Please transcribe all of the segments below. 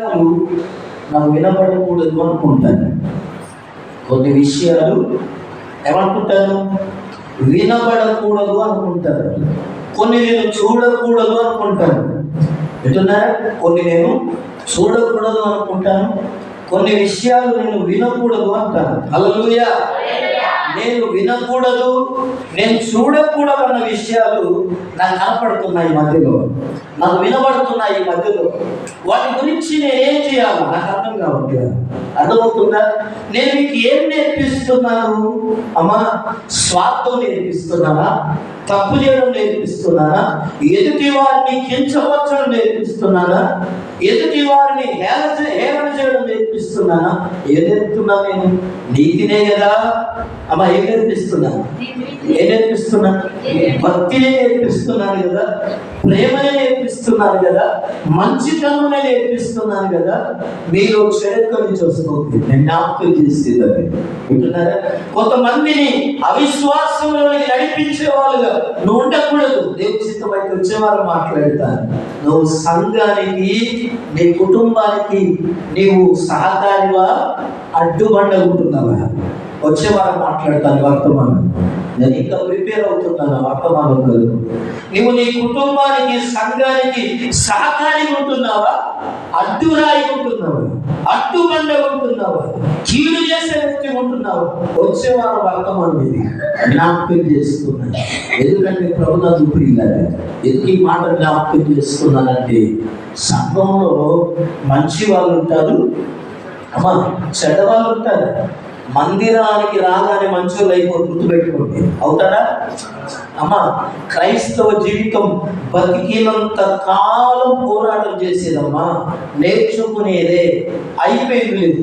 నాకు వినపడకూడదు అనుకుంటాను. కొన్ని విషయాలు ఏమనుకుంటాను? వినబడకూడదు అనుకుంటాను. కొన్ని నేను చూడకూడదు అనుకుంటాను. వింటున్నారా? కొన్ని నేను చూడకూడదు అనుకుంటాను. కొన్ని విషయాలు నేను వినకూడదు అంటాను. అలలుయా నేను వినకూడదు నేను చూడకూడదు అన్న విషయాలు నాకు కనపడుతున్నాయి ఈ మధ్యలో. నాకు వినబడుతున్నాయి ఈ మధ్యలో. వాటి గురించి నేను ఏం చేయాలి నాకు అర్థం కావట్లేదు. అర్థమవుతుందా? నేను మీకు ఏం నేర్పిస్తున్నాను? అమ్మా స్వార్థం నేర్పిస్తున్నానా? తప్పు చేయడం నేర్పిస్తున్నానా? ఎదుటి వారిని కించపరచడం నేర్పిస్తున్నానా? ఎదుటి వారిని హేళ హేళన చేయడం నేర్పిస్తున్నానా? ఏం నేర్పుతున్నా నేను? నీతినే కదా అమ్మ ఏం నేర్పిస్తున్నా? ఏం నేర్పిస్తున్నా? భక్తినే నేర్పిస్తున్నాను కదా? ప్రేమనే నేర్పిస్తున్నాను కదా? మంచితనమునే నేర్పిస్తున్నాను కదా? మీరు చెడెక్కడి నుంచి వస్తుంది నేను జ్ఞాపకం చేసేది అది వింటున్నారా? కొంతమందిని అవిశ్వాసంలోకి నడిపించే వాళ్ళుగా నువ్వు ఉండకూడదు. దేవుని అయితే వచ్చేవారు మాట్లాడతాను నువ్వు సంఘానికి నీ కుటుంబానికి నీవు సహకారివా? అడ్డుబండ వచ్చే వారం మాట్లాడతాను వర్తమానం నేను ఇంకా ప్రిపేర్ అవుతున్నాను వర్తమానం కాదు నువ్వు నీ కుటుంబానికి సంఘానికి సహకారి ఉంటున్నావా? అడ్డురాయి ఉంటున్నావా? అడ్డుబండ ఉంటున్నావా? కీడు చేసే వ్యక్తి వచ్చే వచ్చేవారు వర్తమానం ఇది జ్ఞాపకం చేస్తున్నాను ఎందుకంటే ప్రభుత్వ ప్రియులారా ఎందుకు ఈ మాట జ్ఞాపకం చేస్తున్నానంటే సంఘంలో మంచి వాళ్ళు ఉంటారు. అమ్మ చెడ్డవాళ్ళు ఉంటారు. మందిరానికి రాగానే మంచోళ్ళు అయిపోయి గుర్తుపెట్టుకోండి. అవుతారా అమ్మా క్రైస్తవ జీవితం బతికినంత కాలం పోరాటం చేసేదమ్మా. నేర్చుకునేదే అయిపోయింది లేదు.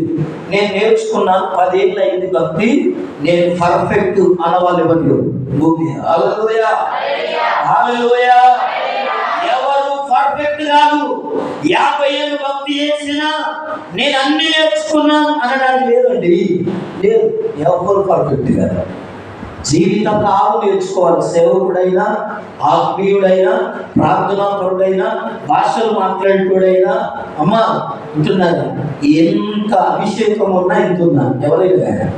నేను నేర్చుకున్నాను పదేళ్ళు అయింది భక్తి నేను పర్ఫెక్ట్ అనవాలి భూమి హల్లెలూయా. ఎవరు పర్ఫెక్ట్ కాదు. యాభై ఏళ్ళు భక్తి చేసినా నేను అన్ని నేర్చుకున్నాను అనడానికి లేదండి. లేదు ఎవరు పర్ఫెక్ట్ కాదు. జీవితంలో ఆవు నేర్చుకోవాలి. సేవకుడైనా ఆత్మీయుడైనా ప్రార్థనాపరుడైనా భాషలు మాట్లాడేటోడైనా. అమ్మా ఉంటున్నాను ఎంత అభిషేకం ఉన్నా ఇంత ఉన్నా ఎవరైనా కానీ.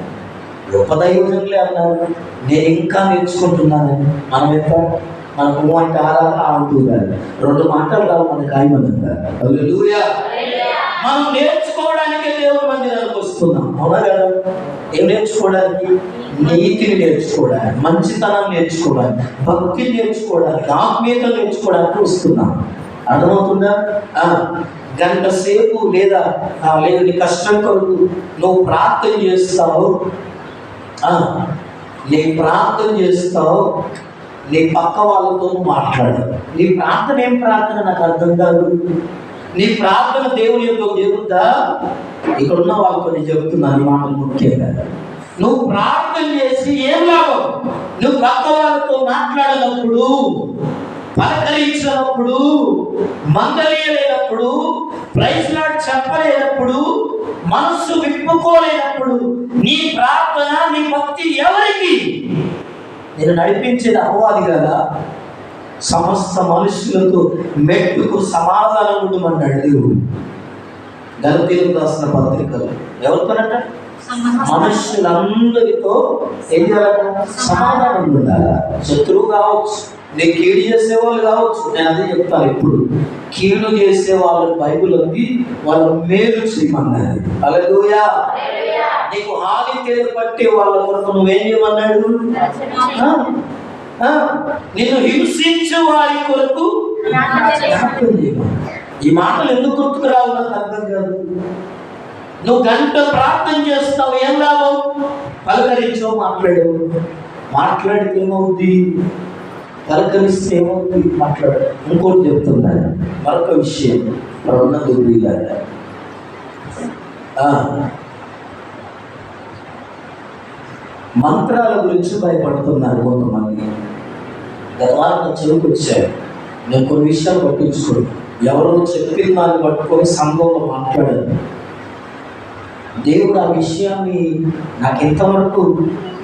గొప్ప దైవజనులే అన్నారు. నేను ఇంకా నేర్చుకుంటున్నానని. మనం ఎంత మన అంటే ఆరాధన అంటూ కాదు రెండు మాటలు రావు మనకి ఆయమనంగా హల్లెలూయా. మనం నేర్చుకోవడానికే దేవుని మందిరానికి వస్తున్నాం. అవునా కదా? ఏం నేర్చుకోవడానికి? నీతిని నేర్చుకోవడానికి మంచితనం నేర్చుకోవడానికి భక్తి నేర్చుకోవడానికి ఆత్మీయత నేర్చుకోవడానికి వస్తున్నాం. అర్థమవుతుందా? ఆ, గంట సేపు లేదా ఆ, లేదు నీ కష్టం కొరకు నువ్వు ప్రార్థన చేస్తావు. ఆ, నీ ప్రార్థన చేస్తావు. నీ పక్క వాళ్ళతో మాట్లాడు. నీ ప్రార్థన ఏం ప్రార్థన? నాకు అర్థం కాదు. నీ ప్రార్థన దేవుని యొక్క దేవుడా ఇక్కడ ఉన్న వాళ్ళతో నేను చెబుతున్నాను మాటలు ముఖ్యంగా. నువ్వు ప్రార్థన చేసి ఏం లాభం? నువ్వు పక్క వాళ్ళతో మాట్లాడినప్పుడు పలకరించినప్పుడు మందలియలేనప్పుడు ప్రైజ్ లాడ్ చెప్పలేనప్పుడు మనస్సు విప్పుకోలేనప్పుడు నీ ప్రార్థన నీ భక్తి ఎవరికి? నేను నడిపించేది అపవాది కదా సమస్త మనుషులతో మెట్టుకు సమాధానం ఉండమన్నాడు దేవుడు గలతీలకు రాసిన పత్రికలు ఎవరితోనట? మనుషులందరితో ఏం చేయాలట? సమాధానం ఉండాలి. శత్రువు కావచ్చు నేను కీడు చేసేవాళ్ళు కావచ్చు నేను అదే చెప్తాను ఇప్పుడు. కీడు చేసే వాళ్ళ బైబుల్ ఉంది వాళ్ళు మేలు చేయమన్నది అలలుయా నీకు హాని తెలియబట్టి వాళ్ళ కొరకు నువ్వేం చేయమన్నాడు? నిన్ను హింసించు వారి కొరకు. ఈ మాటలు ఎందుకు గుర్తుకు రావు? నాకు అర్థం కాదు. నువ్వు గంట ప్రార్థన చేస్తావు ఏం లాభం? పలకరించో మాట్లాడవు. మాట్లాడితే ఏమవుద్ది? పలకరిస్తే ఏమవుద్ది? మాట్లాడు ఇంకోటి చెప్తున్నాను. మరొక విషయం. ప్రవణ మంత్రాల గురించి భయపడుతున్నారు కొంతమంది. గత వారం చెవికి వచ్చారు నేను కొన్ని విషయాలు పట్టించుకోను. ఎవరో చెప్పిన దాన్ని పట్టుకొని సంఘంలో మాట్లాడారు. దేవుడు ఆ విషయాన్ని నాకు ఇంతవరకు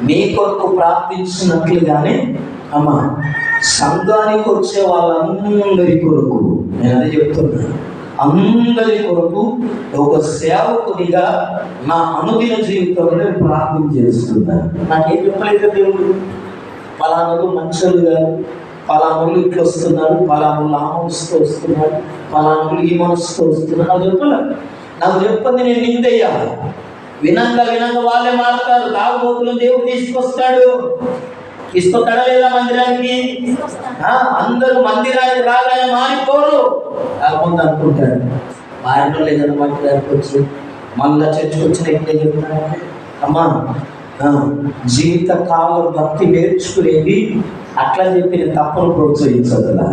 మీ కొరకు ప్రార్థించినట్లుగానే అమ్మ సంఘానికి వచ్చే వాళ్ళందరి కొరకు నేను అదే చెప్తున్నాను. అందరి కొరకు ఒక సేవకుడిగా నా అనుదిన జీవితంలో ప్రార్థన చేస్తున్నాను. నాకేం చెప్పలేదు దేవుడు పలానాలు మనుషులు గారు పలానాలు ఇట్లా వస్తున్నారు పలానాలు ఆ మనసుతో వస్తున్నారు పలానాలు ఈ మనసుతో వస్తున్నారు. నాకు చెప్పలే. నాకు చెప్పింది నేను నిందయ్యా వినంగా వినంగా వాళ్ళే మారుతారు. తాగుబోతులు దేవుడు తీసుకొస్తాడు. తీసుకొస్తాడా లేదా మందిరానికి అందరూ మందిరానికి రాగానే మారిపోరు. కాకపోతే అనుకుంటాడు మారిన లేదని మందిరానికి వచ్చి మళ్ళా చర్చకు వచ్చిన ఇట్లే చెప్తాను అమ్మా జీవిత కాలం భక్తి నేర్చుకునేది అట్లా చెప్పి నేను తప్పును ప్రోత్సహించదులా.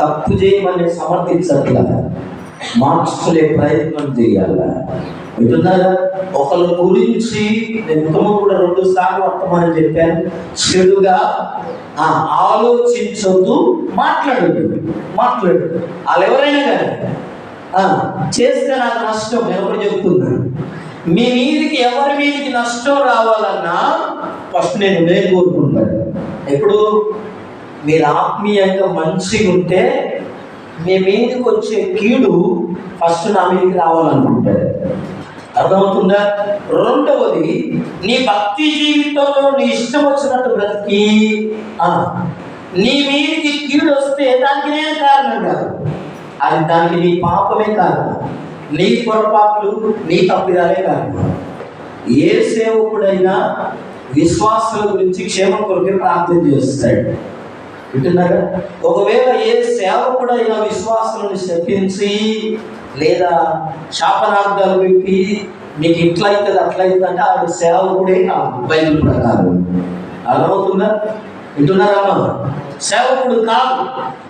తప్పు చేయమని సమర్థించట్లా మార్చుకునే ప్రయత్నం చేయాల. వింటున్నారా ఒకరి గురించి నేను ఇంతకు కూడా రెండు సార్లు వర్తమానం చెప్పాను. చెడుగా ఆ, ఆలోచించొద్దు మాట్లాడద్దు మాట్లాడు వాళ్ళు ఎవరైనా కానీ చేస్తే నాకు నష్టం నేను ఒకటి చెప్తున్నాను మీ మీదికి ఎవరి మీదికి నష్టం రావాలన్నా ఫస్ట్ నేను నేను కోరుకుంటాను. ఎప్పుడు? మీరు ఆత్మీయంగా మంచిగా ఉంటే మీ మీదకి వచ్చే కీడు ఫస్ట్ నా మీదకి రావాలనుకుంటారు. అర్థమవుతుందా? రెండవది నీ భక్తి జీవితంలో నీ ఇష్టం వచ్చినట్టు బ్రతికి నీ మీదికి కీడు వస్తే దానికి నేను కారణం కాదు. అది దానికి నీ పాపమే కారణం. నీ పొరపాట్లు నీ తప్పిదాలే కారణం. ఏ సేవకుడైనా విశ్వాసుల గురించి క్షేమం కొరకే ప్రార్థన చేస్తాడు. వింటున్నారా? ఒకవేళ ఏ సేవకుడైనా విశ్వాసులను శపించి లేదా శాపనార్థాలు పెట్టి మీకు ఇట్లా అవుతుంది అట్లా అవుతుంది అంటే ఆడు సేవకుడే కాదు. బైబిల్ ప్రకారం అర్థమవుతుందా? వింటున్నారమ్మా సేవకుడు కాదు.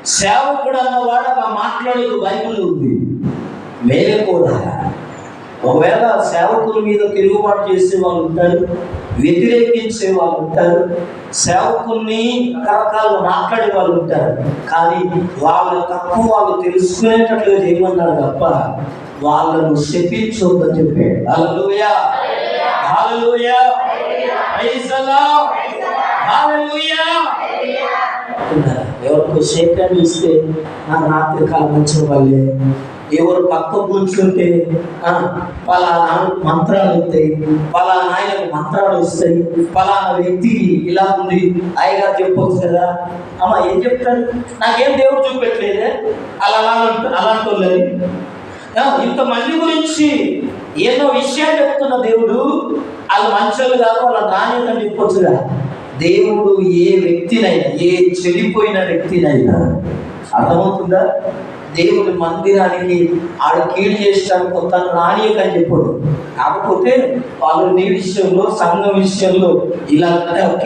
సేవకుడు అన్నవాడు అలా మాట్లాడేది బైబిల్ ఉంది. మేలే కూడా ఒకవేళ సేవకుల మీద తిరుగుబాటు చేసే వాళ్ళు ఉంటారు వ్యతిరేకించే వాళ్ళు ఉంటారు. సేవకుల్ని రకరకాలుగా మాట్లాడే వాళ్ళు ఉంటారు. కానీ వాళ్ళ తక్కువ వాళ్ళు తెలుసుకునేటట్లుగా చేయమన్నాడు తప్ప వాళ్ళను శపించొద్దని చెప్పాడు. Hallelujah. Hallelujah. Praise the lord. Hallelujah. ఎవరికి సేకరణ ఇస్తే నా రాత్రి కాలం వచ్చిన వాళ్ళే ఎవరు పక్క కూర్చుంటే పలానా మంత్రాలు వస్తాయి పలానా ఆయనకు మంత్రాలు వస్తాయి పలానా వ్యక్తి ఇలా ఉంది అయ్యగారు చెప్పొచ్చు కదా. అమ్మ ఏం చెప్తారు? నాకేం దేవుడు చూపెట్టలేదే? అలా అలా అలాంటి వాళ్ళని ఇంతమంది గురించి ఏదో విషయాలు చెప్తున్న దేవుడు వాళ్ళు మంచోళ్ళు కాదు వాళ్ళ నాణ్యతని చెప్పొచ్చుగా దేవుడు ఏ వ్యక్తినైనా ఏ చెడిపోయిన వ్యక్తినైనా అర్థమవుతుందా? దేవుడి మందిరానికి ఆడ కీడు చేసడానికి తను రానియకని చెప్పాడు. కాకపోతే వాళ్ళు నీ విషయంలో సంఘం విషయంలో ఇలా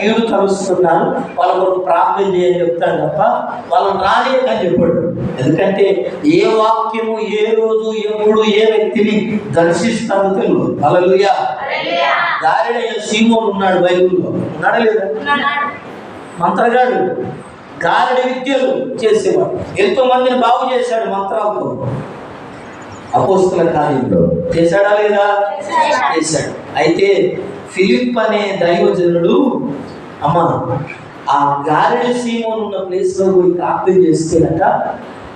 కీడు కలుస్తున్నారు వాళ్ళ కొరకు ప్రార్థన చేయని చెప్తాను తప్ప వాళ్ళని రానియకని చెప్పాడు. ఎందుకంటే ఏ వాక్యము ఏ రోజు ఎప్పుడు ఏ వ్యక్తిని దర్శిస్తామో తెలియదు. అలలుయా దారిడైన సీమోన్ ఉన్నాడు బైబిల్లో. ఉన్నాడా లేదా? మంత్రగాడు. గారడి విద్యలు చేసేవాడు. ఎంతో మందిని బాగు చేశాడు మంత్రాలతో. అపోస్తుల కార్యంలో. చేశాడా లేదా? చేశాడు. అయితే ఫిలిప్ అనే దైవజనుడు అమ్మ ఆ గారెడి సీమోన్ ఉన్న ప్లేస్లో పోయి ప్రార్థన చేస్తేనట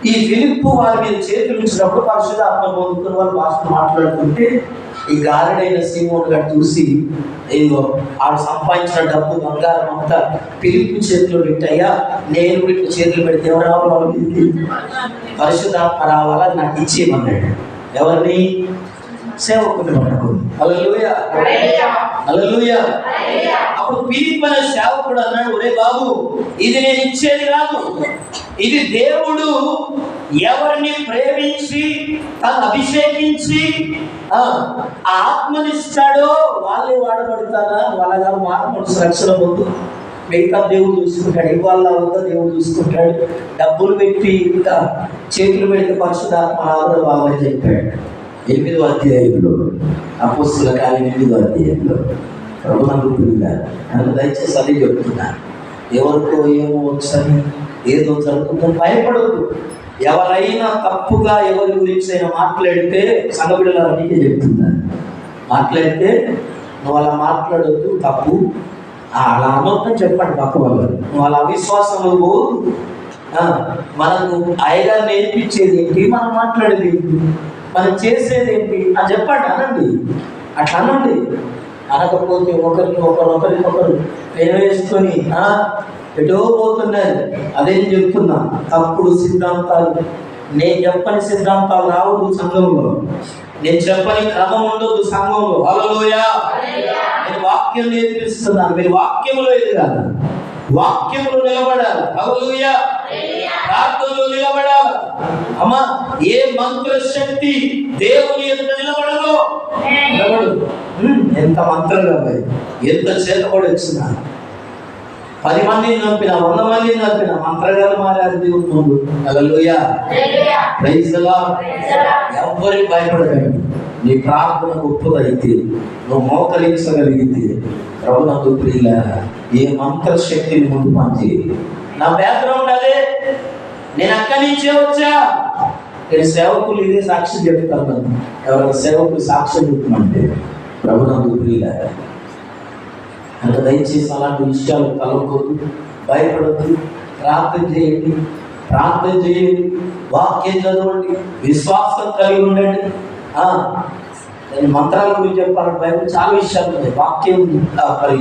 ఈ ఫిలిప్ వారి మీద చేతులు ఉంచినప్పుడు పరిశుధాత్మ పొందుకుని వాళ్ళు భాష మాట్లాడుతుంటే ఈ గారెడైన సీమోన్ గారు చూసి ఏదో ఆడు సంపాదించిన డబ్బు బంగారం అంతా పిలుపు చేతిలో పెట్టయ్యా నేను కూడా చేతులు పెడితే ఎవరు రావాలి పరిశుధాత్మ రావాలా నాకు ఇచ్చేయమన్నాడు. ఎవరిని? సేవకుని మనకు అలలుయ అలలుయ అప్పుడు పిలిపిన సేవకుడు అన్నాడు ఒరే బాబు ఇది నేను ఇచ్చేది కాదు. ఇది దేవుడు ఎవరిని ప్రేమించి తను అభిషేకించి ఆత్మనిస్తాడో వాళ్ళే వాడబడతారా? వాళ్ళ గారు మనసు రక్షణ పొందు. మిగతా దేవుడు చూసుకుంటాడు. ఇవాళ ఉందో దేవుడు చూసుకుంటాడు. డబ్బులు పెట్టి ఇంకా చేతులు పెడితే పరిశుధాత్మ ఆదరణ బాగా చెప్పాడు. ఎనిమిదో అధ్యాయంలో అపోస్తుల కాలం ఎనిమిదో అధ్యాయంలో ప్రభుత్వం దయచేసి అదే చెప్తున్నాను ఎవరికో ఏమో వచ్చని ఏదో జరుగుతుందో భయపడదు ఎవరైనా తప్పుగా ఎవరి గురించి అయినా మాట్లాడితే సంగబిడల నీకే చెప్తున్నారు. మాట్లాడితే నువ్వు అలా మాట్లాడొద్దు తప్పు. అలా అనొద్దని చెప్పండి పక్క వాళ్ళు. నువ్వు అలా అవిశ్వాసంలో పోదు. మనకు అయ్యగారు నేర్పించేది ఏంటి? మనం మాట్లాడేది ఏంటి? మనం చేసేది ఏంటి? అని చెప్పండి అనండి. అట్లా అనండి. అనకపోతే ఒకరిని ఒకరు ఒకరికొకరు వేసుకొని ఎటో పోతున్నాయి. అదే చెప్తున్నా. తప్పుడు సిద్ధాంతాలు. నేను చెప్పని సిద్ధాంతాలు రావద్దు సంఘంలో. నేను చెప్పని క్రమం ఉండొద్దు సంఘంలో. హలోయా నేను వాక్యం నేర్పిస్తున్నాను. మీరు వాక్యంలో ఎదగాలి. వాక్యంలో నిలబడాలి. హలోయా ప్రార్థనలో నిలబడాలి. అమ్మా ఏ మంత్ర శక్తి దేవుని ఎంత నిలబడదు? ఎంత మంత్రం అబ్బాయి ఎంత కూడా వచ్చినా. పది మందిని చంపిన వంద మందిని చంపిన మంత్రగాలు మారారు దేవుని ముందు. హల్లెలూయ ప్రైజ్ ది లార్డ్ ఎవ్వరికి భయపడకండి. నీ ప్రార్థన గొప్పదైతే నువ్వు మోకరించగలిగితే ప్రభునందు ప్రియుల ఏ మంత్ర శక్తిని ముందు పంచి నా బ్యాక్గ్రౌండ్ అదే. నేను అక్కడి నుంచే వచ్చా. నేను సేవకులు ఇదే సాక్ష్యం చెప్తాను. ఎవరైనా సేవకులు సాక్ష్యం చెప్పమంటే ప్రభునందు ప్రియుల అంత దయచేసి అలాంటి విషయాలు కలవకూడదు. భయపడద్దు. ప్రార్థన చేయండి. ప్రార్థన చేయండి. వాక్యం చదవండి. విశ్వాసం కలిగి ఉండండి. నేను మంత్రాల గురించి చెప్పాలంటే బైబిల్ చాలా విషయాలు ఉన్నాయి. వాక్యం మరి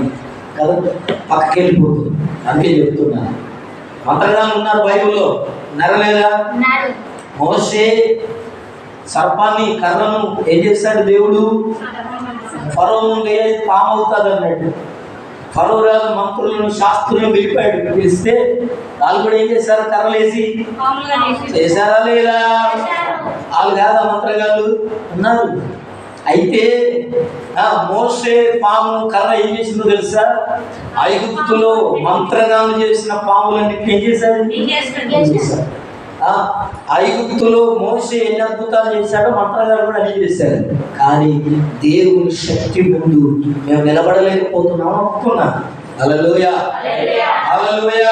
కదా? పక్కకి వెళ్ళిపోతుంది. అందుకే చెప్తున్నాను. మంత్రగాలు ఉన్నారు బైబిల్లో. నరలేదా? మోసే సర్పాన్ని కర్రను ఏం చేశాడు దేవుడు? ఫరో నుండి ఏది పాము అవుతుంది అన్నట్టు. ఫరో రాజు మంత్రులను శాస్త్రులను పిలిపాడు. పిలిస్తే వాళ్ళు కూడా ఏం చేశారు? కర్రలేసి చేశారా లేదా? వాళ్ళు కాదా మంత్రగాళ్ళు? ఉన్నారు. అయితే మోసే పాము కర్ర ఏం చేసిందో తెలుసా? ఐగుప్తులో మంత్రగాళ్ళు చేసిన పాములన్నింటినీ ఏం చేశారు? ఐగుప్తులో మోసే ఎన్ని అద్భుతాలు చేశాడో మంత్రగారు కూడా అన్ని చేశారు. కానీ దేవుని శక్తి ముందు మేము నిలబడలేకపోతున్నాం అనుకున్నా అలలోయ అలలోయ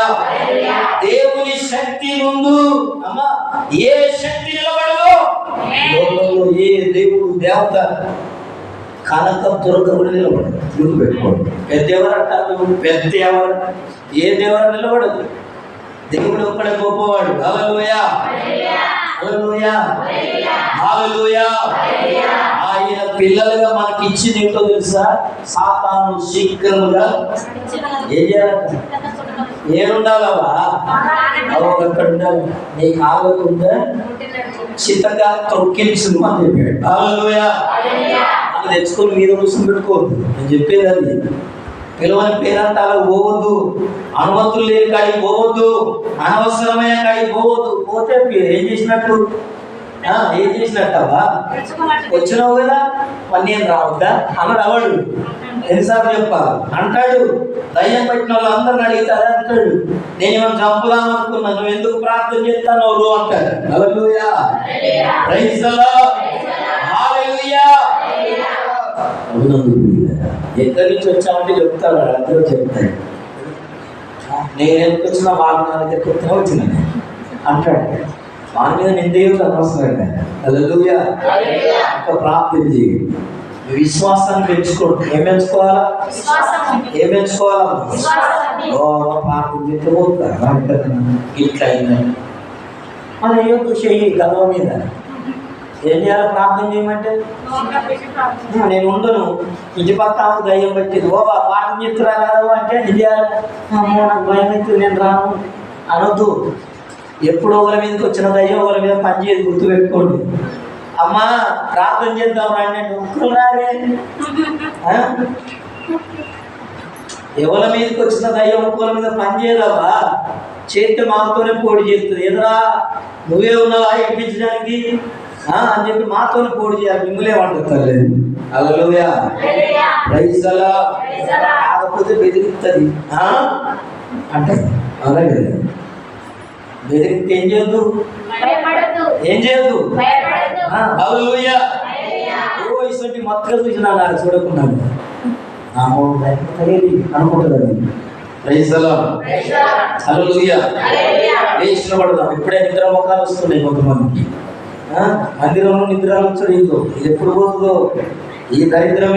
దేవుని శక్తి ముందు అమ్మా ఏ శక్తి నిలబడదో? లోకంలో ఏ దేవుడు దేవత కనక దుర్గ కూడా నిలబడదు. గుర్తు పెట్టుకోండి పెద్ద ఎవరు అంటారు? పెద్ద ఎవరు? ఏ దేవర నిలబడదు. దేవుడు ఒక్కడే గొప్పవాడు. ఆయన పిల్లలుగా మనకి ఇచ్చింది ఏంటో తెలుసా? సాతాను శీఘ్రముగా ఏం చేయాలంట ఏడుండాలవా అక్కడ ఉండాలి. నీకు ఆగకుండా చిత్తగా తొక్కించు అని చెప్పాడు. తెచ్చుకొని మీద కూర్చొని పెట్టుకోవద్దు నేను చెప్పేది అది పిలవని అలా పోవద్దు. అనుమతులు లేని కాడికి పోవద్దు. అనవసరమైన కాడికి పోవద్దు. పోతే ఏం చేసినట్టు? ఆ, ఏం చేసినట్టవా వచ్చినావు కదా? మరి నేను రావద్దా? అన్నాడు అవడు. ఎన్నిసార్లు చెప్పాలి. అంటాడు. దయ్యం పట్టిన వాళ్ళు అందరిని అడిగితే అదే అంటాడు. నేను ఏమైనా చంపుదాం అనుకున్నా. నువ్వు ఎందుకు ప్రార్థన చేస్తాను నువ్వు అంటాడు. The lord. హల్లెలూయా. ఎక్కడి నుంచి వచ్చామంటే చెప్తారు అందరూ చెప్తారు. నేను ఎందుకు వచ్చిన వాళ్ళ నా దగ్గరికి వచ్చినా వచ్చిన. అంటాడు. వాని మీద చేయండి మీ విశ్వాసాన్ని పెంచుకోండి. ఏం పెంచుకోవాలా? ఏం పెంచుకోవాలా ప్రార్థన చేస్తే పోతారు? ఇట్లా అయిందని మన ఏదో చెయ్యి గలవ మీద. ఏం చేయాలి ప్రార్థన చేయమంటే? నేను ఉండను. ఇంటి పక్క ఆమెకు దయ్యం పెట్టింది. ఓ బా ప్రార్థన చేస్తురా కదా అంటే ఏం చేయాలి అమ్మో నాకు భయం అవుతుంది నేను రాను. అనొద్దు. ఎప్పుడు ఒకరి మీదకి వచ్చిన దయ్యం ఒకరి మీద పనిచేయదు గుర్తుపెట్టుకోండి. అమ్మా ప్రార్థన చేద్దాం రండి అంటే ఒక్కరు రారే ఆ? ఎవరి మీదకి వచ్చిన దయ్యం ఒక్కరి మీద పనిచేయదవా చేస్తే మాతోనే పోటీ చేస్తుంది. ఎదురా నువ్వే ఉన్నావా? ఎక్కించడానికి? ఆ, అని చెప్పి మాతోనే పోటీ చేయాలి. మిమ్మల్ని వండుతారు అలలోయా ప్రైజ్ అలా కాకపోతే బెదిరిస్తుంది ఆ? అంటే అలాగే. బెదిరిస్తే ఏం చేయొద్దు? ఏం చేయొద్దు? ఆ, హల్లెలూయా. ఓ ఇసొంటి మొత్తగా చూసినా నాకు చూడకున్నాను తెలియదు అనుకుంటుంది ప్రైజ్ అలా హల్లెలూయా. వేసిన పడదాం ఇప్పుడే నిద్ర ముఖాలు వస్తున్నాయి కొంతమందికి. మందిరంలో నిద్ర వచ్చాడు ఇంకో ఇది ఎప్పుడు పోతుందో? ఈ దరిద్రం